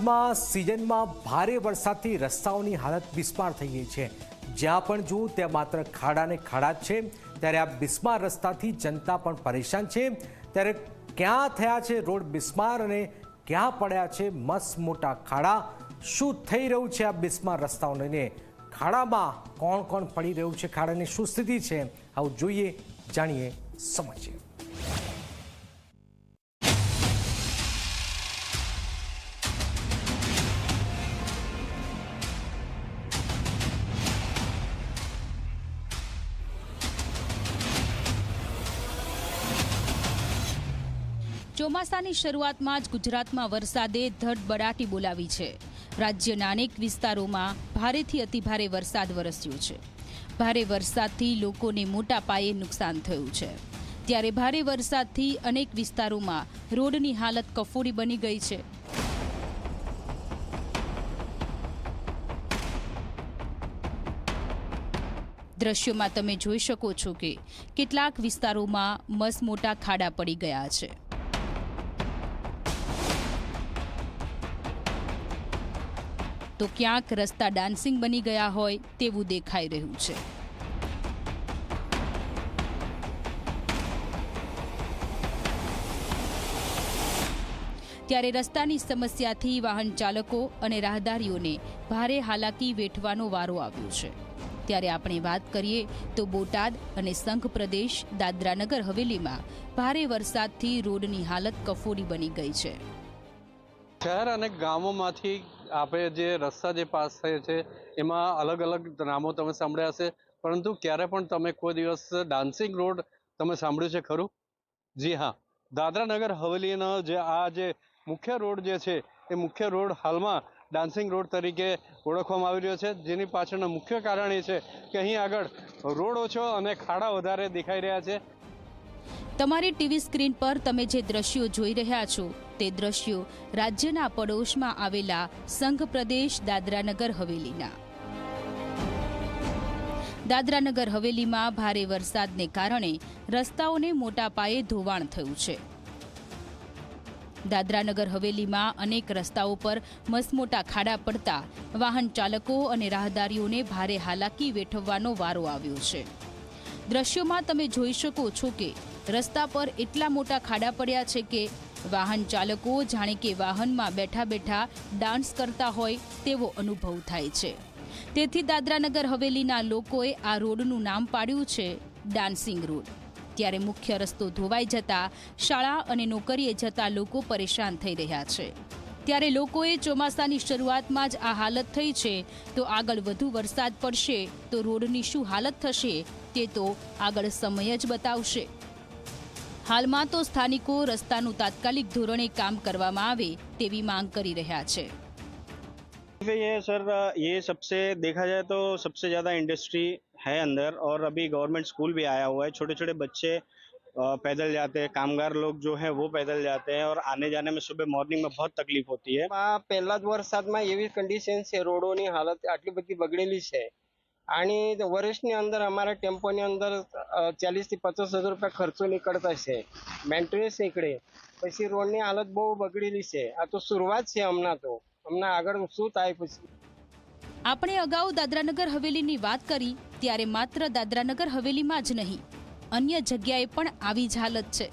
બોટાદમાં સિઝનમાં ભારે વરસાદથી રસ્તાઓની હાલત બિસ્માર થઈ ગઈ છે. જ્યાં પણ જુઓ, ત્યાં માત્ર ખાડા ને ખાડા જ છે. ત્યારે આ બિસ્માર રસ્તાથી જનતા પણ પરેશાન છે. ત્યારે ક્યાં થયા છે રોડ બિસ્માર અને ક્યાં પડ્યા છે મસ્ત મોટા ખાડા? શું થઈ રહ્યું છે આ બિસ્માર રસ્તાઓને ખાડામાં કોણ કોણ પડી રહ્યું છે? ખાડાની શું સ્થિતિ છે? આવું જોઈએ, જાણીએ સમજીએ. ચોમાસાની શરૂઆતમાં જ ગુજરાતમાં વરસાદે ધડબડાટી બોલાવી છે. રાજ્યના અનેક વિસ્તારોમાં ભારેથી અતિભારે વરસાદ વરસ્યો છે. ભારે વરસાદથી લોકોને મોટા પાયે નુકસાન થયું છે. ત્યારે ભારે વરસાદથી અનેક વિસ્તારોમાં રોડની હાલત કફોડી બની ગઈ છે. દ્રશ્યોમાં તમે જોઈ શકો છો કે કેટલાક વિસ્તારોમાં મસ મોટા ખાડા પડી ગયા છે. તો ક્યાંક રસ્તા ડાન્સિંગ બની ગયા હોય તેવું દેખાઈ રહ્યું છે. ત્યારે રસ્તાની સમસ્યાથી વાહન ચાલકો અને રાહદારીઓને ભારે હાલાકી વેઠવાનો વારો આવ્યો છે. ત્યારે આપણે વાત કરીએ તો બોટાદ અને સંઘ પ્રદેશ દાદરાનગર હવેલીમાં ભારે વરસાદથી રોડની હાલત કફોડી બની ગઈ છે. શહેર અને ગામોમાંથી આપણે જે રસ્તા જે પાસ થાય છે, એમાં અલગ અલગ નામો તમે સાંભળ્યા હશે. પરંતુ ક્યારે પણ તમે કોઈ દિવસ ડાન્સિંગ રોડ તમે સાંભળ્યું છે ખરું? જી હા. દાદરાનગર હવેલીનો જે આ જે મુખ્ય રોડ જે છે, એ મુખ્ય રોડ હાલમાં ડાન્સિંગ રોડ તરીકે ઓળખવામાં આવી રહ્યો છે. જેની પાછળનું મુખ્ય કારણ એ છે કે અહીં આગળ રોડ ઓછો અને ખાડા વધારે દેખાઈ રહ્યા છે. તમારી ટીવી સ્ક્રીન પર તમે જે દ્રશ્યો જોઈ રહ્યા છો તે દ્રશ્યો રાજ્યના પડોશમાં આવેલા સંઘ પ્રદેશ દાદરાનગર હવેલીના. દાદરાનગર હવેલીમાં ભારે વરસાદને કારણે રસ્તાઓને મોટા પાયે ધોવાણ થયું છે. દાદરાનગર હવેલીમાં અનેક રસ્તાઓ પર મસમોટા ખાડા પડતા વાહન ચાલકો અને રાહદારીઓને ભારે હાલાકી વેઠવવાનો વારો આવ્યો છે. દ્રશ્યોમાં તમે જોઈ શકો છો કે રસ્તા પર એટલા મોટા ખાડા પડ્યા છે કે વાહન ચાલકો જાણે કે વાહનમાં બેઠા બેઠા ડાન્સ કરતા હોય તેવો અનુભવ થાય છે. તેથી દાદરાનગર હવેલીના લોકોએ આ રોડનું નામ પાડ્યું છે ડાન્સિંગ રોડ ત્યારે મુખ્ય રસ્તો ધોવાઈ જતા, શાળા અને નોકરીએ જતા લોકો પરેશાન થઈ રહ્યા છે. ત્યારે લોકોએ ચોમાસાની શરૂઆતમાં જ આ હાલત થઈ છે, તો આગળ વધુ વરસાદ પડશે, તો રોડની શું હાલત થશે, તે તો આગળ સમય જ બતાવશે. હાલમાં તો સ્થાનિકો રસ્તાનું તાત્કાલિક ધોરણે કામ કરવામાં આવે તેવી માંગ કરી રહ્યા છે पे ये सर ये सबसे देखा जाए तो सबसे ज़्यादा इंडस्ट्री है अंदर और अभी गवर्नमेंट स्कूल भी आया हुआ है छोटे छोटे बच्चे अ, पैदल जाते हैं कामगार लोग जो है वो पैदल जाते हैं और आने जाने में सुबह मॉर्निंग में बहुत तकलीफ होती है આ પહેલા જ વરસાદમાં એવી કન્ડિશન છે રોડોની હાલત આટલી બધી બગડેલી છે અને વર્ષની અંદર અમારા ટેમ્પોની અંદર ચાલીસથી પચાસ હજાર રૂપિયા ખર્ચો નીકળતા છે મેન્ટેનન્સ નીકળે પછી રોડની હાલત બહુ બગડેલી છે આ તો શરૂઆત છે હમણાં તો હમણાં આગળ શું થાય પછી આપણે અગાઉ દાદરાનગર હવેલીની વાત કરી ત્યારે માત્ર દાદરાનગર હવેલીમાં જ નહીં અન્ય જગ્યાએ પણ આવી જ હાલત છે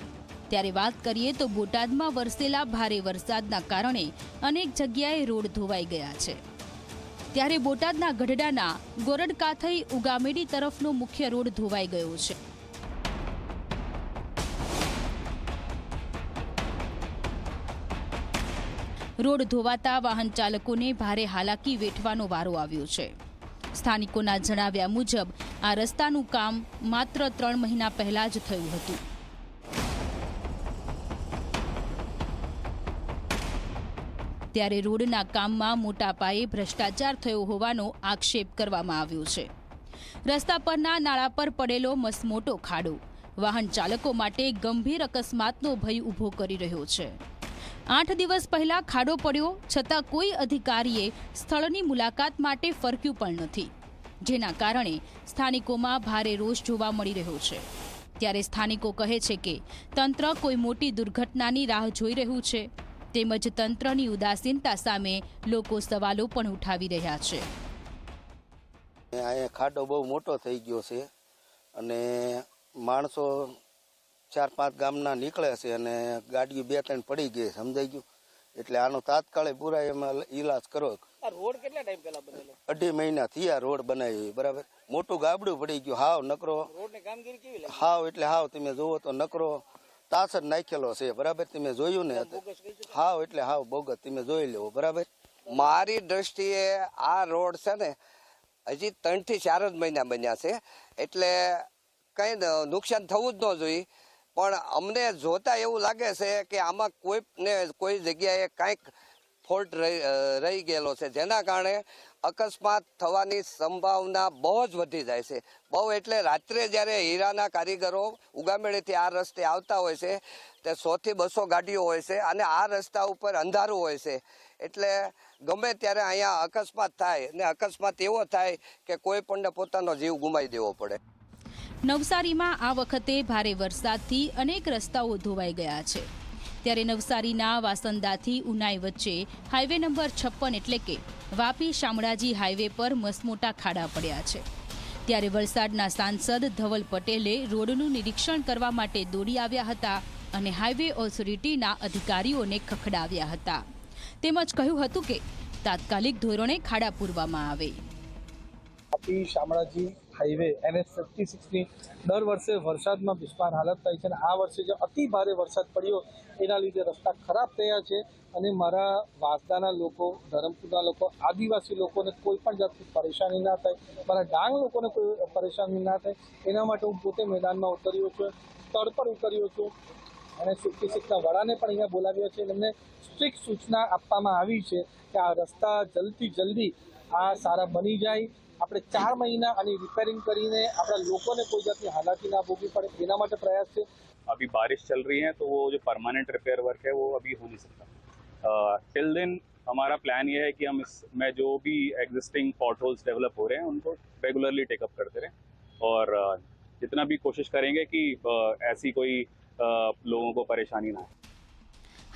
ત્યારે વાત કરીએ તો બોટાદમાં વરસેલા ભારે વરસાદના કારણે અનેક જગ્યાએ રોડ ધોવાઈ ગયા છે ત્યારે બોટાદના ગઢડાના ગોરડકાથઈ ઉગામેડી તરફનો મુખ્ય રોડ ધોવાઈ ગયો છે. રોડ ધોવાતા વાહન ચાલકોને ભારે હાલાકી વેઠવાનો વારો આવ્યો છે. સ્થાનિકોના જણાવ્યા મુજબ આ રસ્તાનું કામ માત્ર ત્રણ મહિના પહેલા જ થયું હતું. ત્યારે રોડના કામમાં મોટા પાયે ભ્રષ્ટાચાર થયો હોવાનો આક્ષેપ કરવામાં આવ્યો છે. રસ્તા પરના નાળા પર પડેલો મસમોટો ખાડો વાહન ચાલકો માટે ગંભીર અકસ્માતનો ભય ઊભો કરી રહ્યો છે. આઠ દિવસ પહેલા ખાડો પડ્યો, છતાં કોઈ અધિકારીએ સ્થળની મુલાકાત માટે ફરક્યું પણ નથી, જેના કારણે સ્થાનિકોમાં ભારે રોષ જોવા મળી રહ્યો છે. ત્યારે સ્થાનિકો કહે છે કે તંત્ર કોઈ મોટી દુર્ઘટનાની રાહ જોઈ રહ્યું છે. તેમજ તંત્રની ઉદાસીનતા સામે લોકો સવાલો પણ ઉઠાવી રહ્યા છે. અહીંયા ખાડો બહુ મોટો થઈ ગયો છે અને માણસો ચાર પાંચ ગામના નીકળે છે અને ગાડીઓ બે ત્રણ પડી ગઈ સમજાઈ ગયું? એટલે આનો તાત્કાલિક પૂરા એમાં ઈલાજ કરો. રોડ કેટલા ટાઈમ પહેલા બનેલો? અઢી મહિના થયા રોડ બનાવી બરાબર? મોટું ગાબડું પડી ગયું હાવ નકરો. રોડની કામગીરી કેવી હાવ એટલે હાવ તમે જોવો તો નકરો. તાસ જ નાખેલો છે બરાબર? તમે જોયું ને હાવ એટલે હાવ બોગસ તમે જોઈ લેવો બરાબર? મારી દ્રષ્ટિએ આ રોડ છે ને હજી ત્રણથી ચાર જ મહિના બન્યા છે એટલે કઈ નુકસાન થવું જ ન જોઈએ. પણ અમને જોતા એવું લાગે છે કે આમાં કોઈ ને કોઈ જગ્યાએ કાંઈક ફોલ્ટ રહી રહી ગયેલો છે. જેના કારણે અકસ્માત થવાની સંભાવના બહુ જ વધી જાય છે. બહુ એટલે રાત્રે જ્યારે હીરાના કારીગરો ઉગામેળેથી આ રસ્તે આવતા હોય છે, તે સોથી બસો ગાડીઓ હોય છે અને આ રસ્તા ઉપર અંધારું હોય છે. એટલે ગમે ત્યારે અહીંયા અકસ્માત થાય ને અકસ્માત એવો થાય કે કોઈ પણને પોતાનો જીવ ગુમાવી દેવો પડે. નવસારીમાં આ વખતે ભારે વરસાદથી અનેક રસ્તાઓ ધોવાઈ ગયા છે. ત્યારે નવસારીના વાસંદાથી ઉનાઈ વચ્ચે હાઈવે નંબર છપ્પન એટલે કે વાપી શામળાજી હાઈવે પર મસમોટા ખાડા પડ્યા છે. ત્યારે વલસાડના સાંસદ ધવલ પટેલે રોડનું નિરીક્ષણ કરવા માટે દોડી આવ્યા હતા અને હાઈવે ઓથોરિટીના અધિકારીઓને ખખડાવ્યા હતા. તેમજ કહ્યું હતું કે તાત્કાલિક ધોરણે ખાડા પૂરવામાં આવે. શામળાજી હાઈવે એનએચ ફિફ્ટી સિક્સની દર વર્ષે વરસાદમાં બિસ્માર હાલત થાય છે અને આ વર્ષે જે અતિ ભારે વરસાદ પડ્યો, એના લીધે રસ્તા ખરાબ થયા છે. અને મારા વાસદાના લોકો, ધરમપુરના લોકો, આદિવાસી લોકોને કોઈ પણ જાતની પરેશાની ના થાય. મારા ડાંગ લોકોને કોઈ પરેશાની ના થાય. એના માટે હું પોતે મેદાનમાં ઉતર્યો છું, સ્થળ પર ઉતર્યો છું. અને ફિફ્ટી સિક્સના વડાને પણ અહીંયા બોલાવ્યા છે. એમને સ્ટ્રિક્ટ સૂચના આપવામાં આવી છે કે આ રસ્તા જલ્દી જલ્દી આ સારા બની જાય. આપણે ચાર મહિના આની રિપેરિંગ કરીને આપણા લોકોને કોઈ જાતની હાલાકી ના ભોગવી પડે એના માટે પ્રયાસ છે अभी बारिश चल रही है तो वो जो परमानेंट रिपेयर वर्क है वो अभी हो नहीं सकता टिल देन हमारा प्लान ये है कि हम इसमें जो भी एग्जिस्टिंग पॉट होल्स डेवलप हो रहे हैं उनको रेगुलरली टेकअप करते रहें और अ, जितना भी कोशिश करेंगे कि अ, ऐसी कोई अ, लोगों को परेशानी ना आए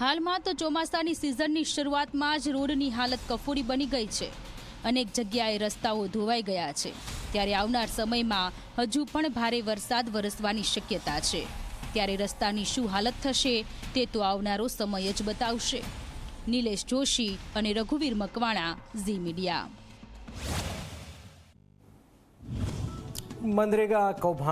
હાલમાં તો ચોમાસાની સિઝનની શરૂઆતમાં જ રોડની હાલત કફોડી બની ગઈ છે અનેક જગ્યાએ રસ્તાઓ ધોવાઈ ગયા છે. ત્યારે આવનાર સમયમાં હજુ પણ ભારે વરસાદ વરસવાની શક્યતા છે. ત્યારે રસ્તાની શું હાલત થશે તે તો આવનારો સમય જ બતાવશે. નિલેશ જોશી અને રઘુવીર મકવાણા, ઝી મીડિયા. મનરેગા કૌભાંડ